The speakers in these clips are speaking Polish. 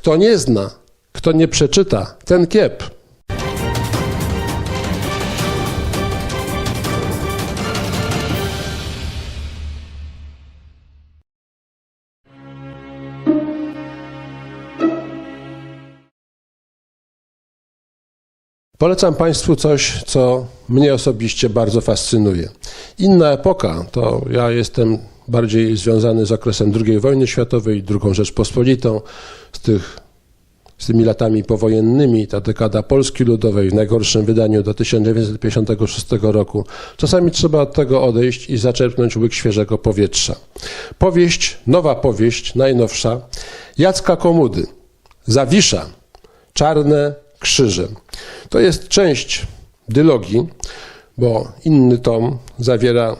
Kto nie zna, kto nie przeczyta, ten kiep. Polecam Państwu coś, co mnie osobiście bardzo fascynuje. Inna epoka, to ja jestem bardziej związany z okresem II wojny światowej, II Rzeczpospolitą, z, tych, z tymi latami powojennymi, ta dekada Polski Ludowej w najgorszym wydaniu do 1956 roku. Czasami trzeba od tego odejść i zaczerpnąć łyk świeżego powietrza. Powieść, nowa powieść, najnowsza, Jacka Komudy, Zawisza, Czarne Krzyże. To jest część dylogii, bo inny tom zawiera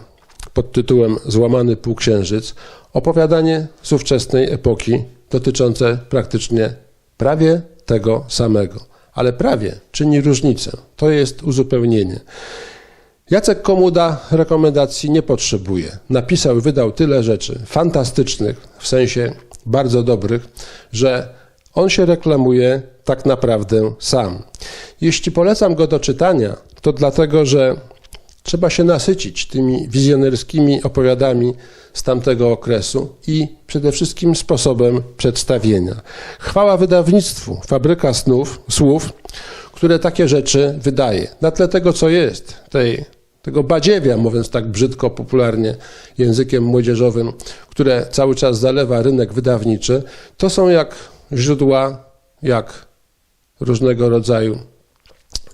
pod tytułem Złamany półksiężyc opowiadanie z ówczesnej epoki dotyczące praktycznie prawie tego samego. Ale prawie czyni różnicę. To jest uzupełnienie. Jacek Komuda rekomendacji nie potrzebuje. Napisał i wydał tyle rzeczy fantastycznych, w sensie bardzo dobrych, że on się reklamuje tak naprawdę sam. Jeśli polecam go do czytania, to dlatego, że trzeba się nasycić tymi wizjonerskimi opowiadami z tamtego okresu i przede wszystkim sposobem przedstawienia. Chwała wydawnictwu, fabryka snów, słów, które takie rzeczy wydaje. Na tle tego, co jest, tej, tego badziewia, mówiąc tak brzydko, popularnie językiem młodzieżowym, które cały czas zalewa rynek wydawniczy, to są jak źródła, jak różnego rodzaju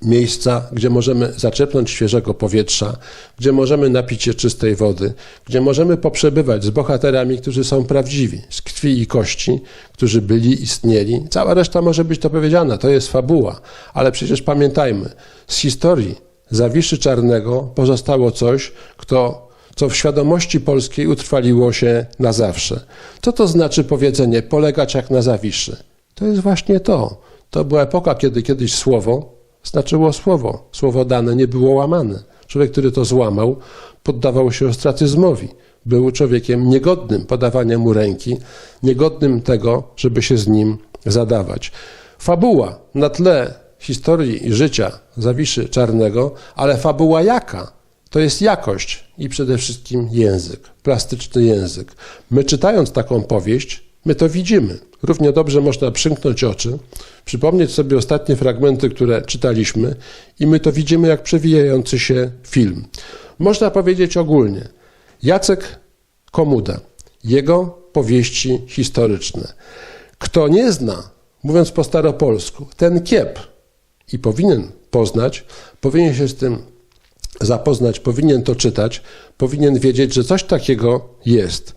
miejsca, gdzie możemy zaczepnąć świeżego powietrza, gdzie możemy napić się czystej wody, gdzie możemy poprzebywać z bohaterami, którzy są prawdziwi, z krwi i kości, którzy byli, istnieli. Cała reszta może być to powiedziana, to jest fabuła, ale przecież pamiętajmy, z historii Zawiszy Czarnego pozostało coś, kto, co w świadomości polskiej utrwaliło się na zawsze. Co to znaczy powiedzenie polegać jak na Zawiszy? To jest właśnie to. To była epoka, kiedy kiedyś słowo znaczyło słowo. Słowo dane nie było łamane. Człowiek, który to złamał, poddawał się ostracyzmowi. Był człowiekiem niegodnym podawania mu ręki, niegodnym tego, żeby się z nim zadawać. Fabuła na tle historii i życia Zawiszy Czarnego, ale fabuła jaka? To jest jakość i przede wszystkim język, plastyczny język. My czytając taką powieść, my to widzimy. Równie dobrze można przymknąć oczy, przypomnieć sobie ostatnie fragmenty, które czytaliśmy i my to widzimy jak przewijający się film. Można powiedzieć ogólnie, Jacek Komuda, jego powieści historyczne. Kto nie zna, mówiąc po staropolsku, ten kiep i powinien poznać, powinien się z tym zapoznać, powinien to czytać, powinien wiedzieć, że coś takiego jest.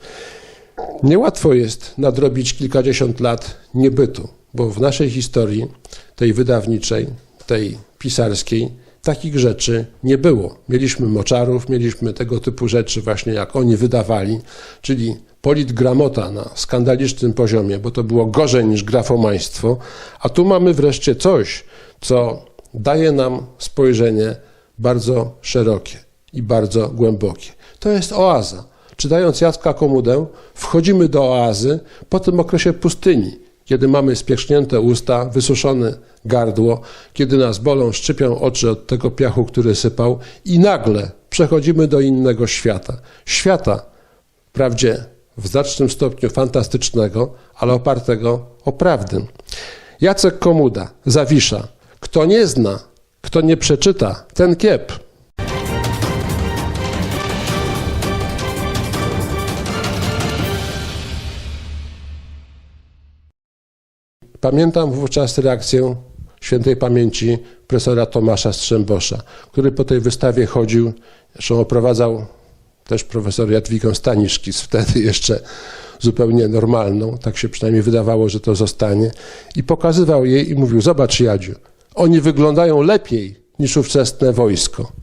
Niełatwo jest nadrobić kilkadziesiąt lat niebytu, bo w naszej historii, tej wydawniczej, tej pisarskiej, takich rzeczy nie było. Mieliśmy moczarów, mieliśmy tego typu rzeczy właśnie jak oni wydawali, czyli politgramota na skandalicznym poziomie, bo to było gorzej niż grafomaństwo, a tu mamy wreszcie coś, co daje nam spojrzenie bardzo szerokie i bardzo głębokie. To jest oaza. Czytając Jacka Komudę, wchodzimy do oazy po tym okresie pustyni, kiedy mamy spiesznięte usta, wysuszone gardło, kiedy nas bolą, szczypią oczy od tego piachu, który sypał i nagle przechodzimy do innego świata. Świata, wprawdzie w znacznym stopniu fantastycznego, ale opartego o prawdę. Jacek Komuda, Zawisza. Kto nie zna, kto nie przeczyta, ten kiep. Pamiętam wówczas reakcję świętej pamięci profesora Tomasza Strzembosza, który po tej wystawie chodził, zresztą oprowadzał też profesor Jadwigę Staniszkis, wtedy jeszcze zupełnie normalną, tak się przynajmniej wydawało, że to zostanie, i pokazywał jej i mówił, zobacz Jadziu, oni wyglądają lepiej niż ówczesne wojsko.